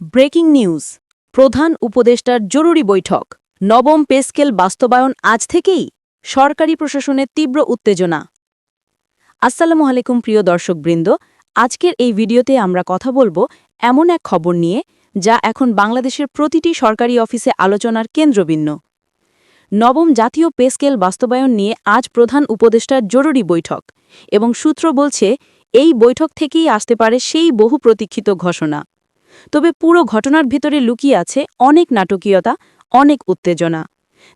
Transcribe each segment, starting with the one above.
Breaking news, প্রধান উপদেষ্টার জরুরি বৈঠক, নবম পে স্কেল বাস্তবায়ন আজ থেকেই, সরকারি প্রশাসনের তীব্র উত্তেজনা। আসসালামু আলাইকুম প্রিয় দর্শকবৃন্দ, আজকের এই ভিডিওতে আমরা কথা বলব এমন এক খবর নিয়ে, যা এখন বাংলাদেশের প্রতিটি সরকারি অফিসে আলোচনার কেন্দ্রবিন্ন নবম জাতীয় পেস্কেল বাস্তবায়ন নিয়ে আজ প্রধান উপদেষ্টার জরুরি বৈঠক, এবং সূত্র বলছে, এই বৈঠক থেকেই আসতে পারে সেই বহু প্রতীক্ষিত ঘোষণা। তবে পুরো ঘটনার ভেতরে লুকিয়ে আছে অনেক নাটকীয়তা, অনেক উত্তেজনা।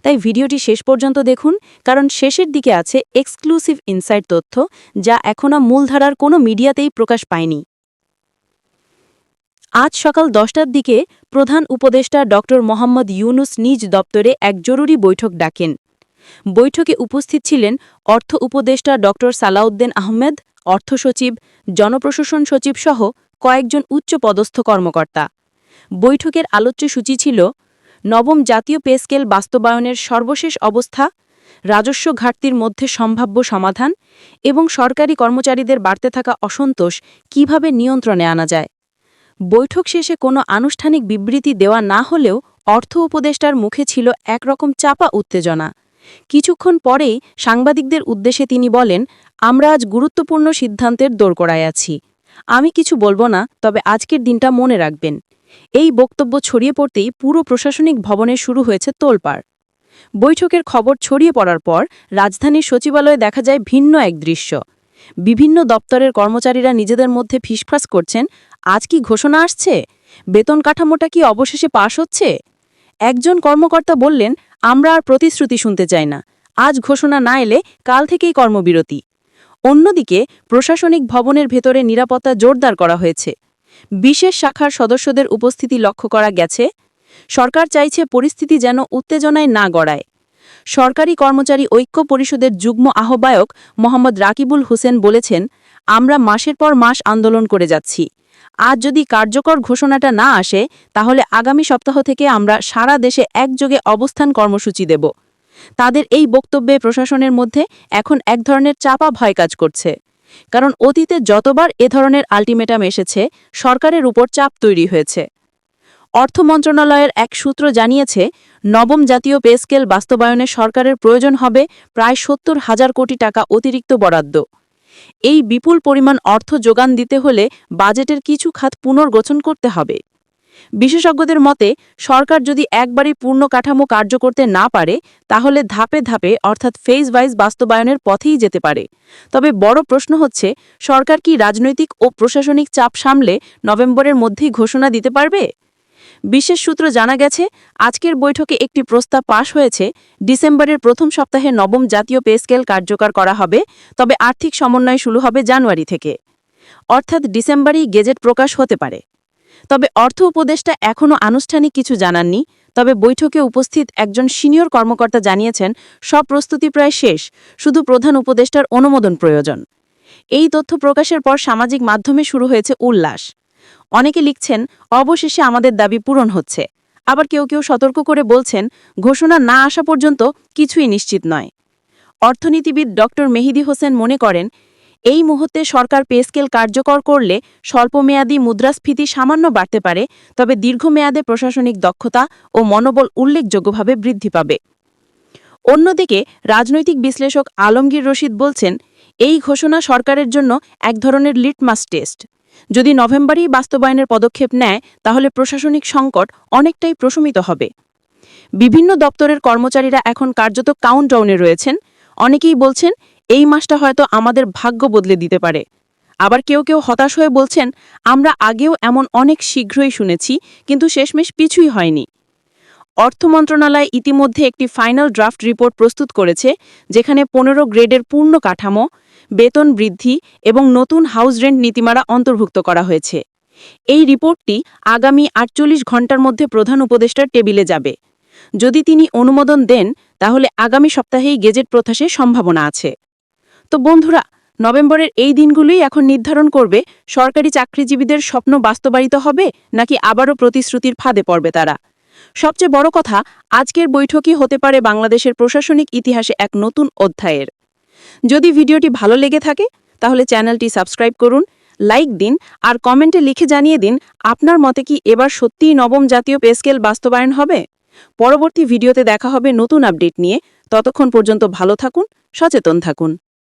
তাই ভিডিওটি শেষ পর্যন্ত দেখুন, কারণ শেষের দিকে আছে এক্সক্লুসিভ ইনসাইট তথ্য যা এখনও মূলধারার কোনো মিডিয়াতেই প্রকাশ পায়নি। আজ সকাল দশটার দিকে প্রধান উপদেষ্টা ড. মোহাম্মদ ইউনুস নিজ দপ্তরে এক জরুরি বৈঠক ডাকেন। বৈঠকে উপস্থিত ছিলেন অর্থ উপদেষ্টা ড. সালাউদ্দিন আহমেদ, অর্থ সচিব, জনপ্রশাসন সচিব সহ কয়েকজন উচ্চপদস্থ কর্মকর্তা। বৈঠকের আলোচ্য সূচি ছিল, নবম জাতীয় পে স্কেল বাস্তবায়নের সর্বশেষ অবস্থা, রাজস্ব ঘাটতির মধ্যে সম্ভাব্য সমাধান এবং সরকারি কর্মচারীদের বাড়তে থাকা অসন্তোষ কীভাবে নিয়ন্ত্রণে আনা যায়। বৈঠক শেষে কোনো আনুষ্ঠানিক বিবৃতি দেওয়া না হলেও অর্থ উপদেষ্টার মুখে ছিল একরকম চাপা উত্তেজনা। কিছুক্ষণ পরেই সাংবাদিকদের উদ্দেশ্যে তিনি বলেন, আমরা আজ গুরুত্বপূর্ণ সিদ্ধান্তের দোরগোড়ায় আছি। আমি কিছু বলব না, তবে আজকের দিনটা মনে রাখবেন। এই বক্তব্য ছড়িয়ে পড়তেই পুরো প্রশাসনিক ভবনে শুরু হয়েছে তোলপাড়। বৈঠকের খবর ছড়িয়ে পড়ার পর রাজধানীর সচিবালয়ে দেখা যায় ভিন্ন এক দৃশ্য। বিভিন্ন দপ্তরের কর্মচারীরা নিজেদের মধ্যে ফিসফাস করছেন, আজ কি ঘোষণা আসছে? বেতন কাঠামোটা কি অবশেষে পাশ হচ্ছে? একজন কর্মকর্তা বললেন, আমরা আর প্রতিশ্রুতি শুনতে চাই না। আজ ঘোষণা না এলে কাল থেকেই কর্মবিরতি। অন্যদিকে, প্রশাসনিক ভবনের ভেতরে নিরাপত্তা জোরদার করা হয়েছে। বিশেষ শাখার সদস্যদের উপস্থিতি লক্ষ্য করা গেছে। সরকার চাইছে পরিস্থিতি যেন উত্তেজনায় না গড়ায়। সরকারি কর্মচারী ঐক্য পরিষদের যুগ্ম আহ্বায়ক মোহাম্মদ রাকিবুল হোসেন বলেছেন, আমরা মাসের পর মাস আন্দোলন করে যাচ্ছি। আজ যদি কার্যকর ঘোষণাটা না আসে, তাহলে আগামী সপ্তাহ থেকে আমরা সারা দেশে একযোগে অবস্থান কর্মসূচি দেব। তাদের এই বক্তব্যে প্রশাসনের মধ্যে এখন এক ধরনের চাপা ভয় কাজ করছে। কারণ অতীতে যতবার এ ধরনের আলটিমেটাম এসেছে, সরকারের উপর চাপ তৈরি হয়েছে। অর্থ মন্ত্রণালয়ের এক সূত্র জানিয়েছে, নবম জাতীয় পে স্কেল বাস্তবায়নে সরকারের প্রয়োজন হবে প্রায় সত্তর হাজার কোটি টাকা অতিরিক্ত বরাদ্দ। এই বিপুল পরিমাণ অর্থ যোগান দিতে হলে বাজেটের কিছু খাত পুনর্গঠন করতে হবে। বিশেষজ্ঞদের মতে, সরকার যদি একবারই পূর্ণ কাঠামো কার্য করতে না পারে, তাহলে ধাপে ধাপে, অর্থাৎ ফেজ ওয়াইজ বাস্তবায়নের পথেই যেতে পারে। তবে বড় প্রশ্ন হচ্ছে, সরকার কি রাজনৈতিক ও প্রশাসনিক চাপ সামলে নভেম্বরের মধ্যেই ঘোষণা দিতে পারবে? বিশেষ সূত্র জানা গেছে, আজকের বৈঠকে একটি প্রস্তাব পাশ হয়েছে, ডিসেম্বরের প্রথম সপ্তাহে নবম জাতীয় পে স্কেল কার্যকর করা হবে, তবে আর্থিক সমন্বয় শুরু হবে জানুয়ারি থেকে। অর্থাৎ ডিসেম্বরেই গেজেট প্রকাশ হতে পারে। তবে অর্থ উপদেষ্টা এখনও আনুষ্ঠানিক কিছু জানাননি। তবে বৈঠকে উপস্থিত একজন সিনিয়র কর্মকর্তা জানিয়েছেন, সব প্রস্তুতি প্রায় শেষ, শুধু প্রধান উপদেষ্টার অনুমোদন প্রয়োজন। এই তথ্য প্রকাশের পর সামাজিক মাধ্যমে শুরু হয়েছে উল্লাস। অনেকে লিখছেন, অবশেষে আমাদের দাবি পূরণ হচ্ছে। আবার কেউ কেউ সতর্ক করে বলছেন, ঘোষণা না আসা পর্যন্ত কিছুই নিশ্চিত নয়। অর্থনীতিবিদ ড মেহিদি হোসেন মনে করেন এই মুহূর্তে সরকার পে স্কেল কার্যকর করলে স্বল্পমেয়াদী মুদ্রাস্ফীতি সামান্য বাড়তে পারে, তবে দীর্ঘমেয়াদে প্রশাসনিক দক্ষতা ও মনোবল উল্লেখযোগ্যভাবে বৃদ্ধি পাবে। অন্যদিকে, রাজনৈতিক বিশ্লেষক আলমগীর রশিদ বলছেন, এই ঘোষণা সরকারের জন্য এক ধরনের লিটমাস টেস্ট। যদি নভেম্বরেই বাস্তবায়নের পদক্ষেপ নেয়, তাহলে প্রশাসনিক সংকট অনেকটাই প্রশমিত হবে। বিভিন্ন দপ্তরের কর্মচারীরা এখন কার্যত কাউন্টডাউনে রয়েছেন। অনেকেই বলছেন এই মাসটা হয়তো আমাদের ভাগ্য বদলে দিতে পারে। আবার কেউ কেউ হতাশ হয়ে বলছেন, আমরা আগেও এমন অনেক শীঘ্রই শুনেছি, কিন্তু শেষমেশ পিছুই হয়নি। অর্থ মন্ত্রণালয় ইতিমধ্যে একটি ফাইনাল ড্রাফট রিপোর্ট প্রস্তুত করেছে, যেখানে পনেরো গ্রেডের পূর্ণ কাঠামো, বেতন বৃদ্ধি এবং নতুন হাউস রেন্ট নীতিমালা অন্তর্ভুক্ত করা হয়েছে। এই রিপোর্টটি আগামী আটচল্লিশ ঘণ্টার মধ্যে প্রধান উপদেষ্টার টেবিলে যাবে। যদি তিনি অনুমোদন দেন, তাহলে আগামী সপ্তাহেই গেজেট প্রত্যাশের সম্ভাবনা আছে। তো বন্ধুরা, নভেম্বরের এই দিনগুলোই এখন নির্ধারণ করবে, সরকারি চাকরিজীবীদের স্বপ্ন বাস্তবায়িত হবে নাকি আবারও প্রতিশ্রুতির ফাঁদে পড়বে তারা? সবচেয়ে বড় কথা, আজকের বৈঠকই হতে পারে বাংলাদেশের প্রশাসনিক ইতিহাসে এক নতুন অধ্যায়ের। যদি ভিডিওটি ভালো লেগে থাকে, তাহলে চ্যানেলটি সাবস্ক্রাইব করুন, লাইক দিন আর কমেন্টে লিখে জানিয়ে দিন, আপনার মতে কি এবার সত্যিই নবম জাতীয় পে স্কেল বাস্তবায়ন হবে? পরবর্তী ভিডিওতে দেখা হবে নতুন আপডেট নিয়ে। ততক্ষণ পর্যন্ত ভালো থাকুন, সচেতন থাকুন।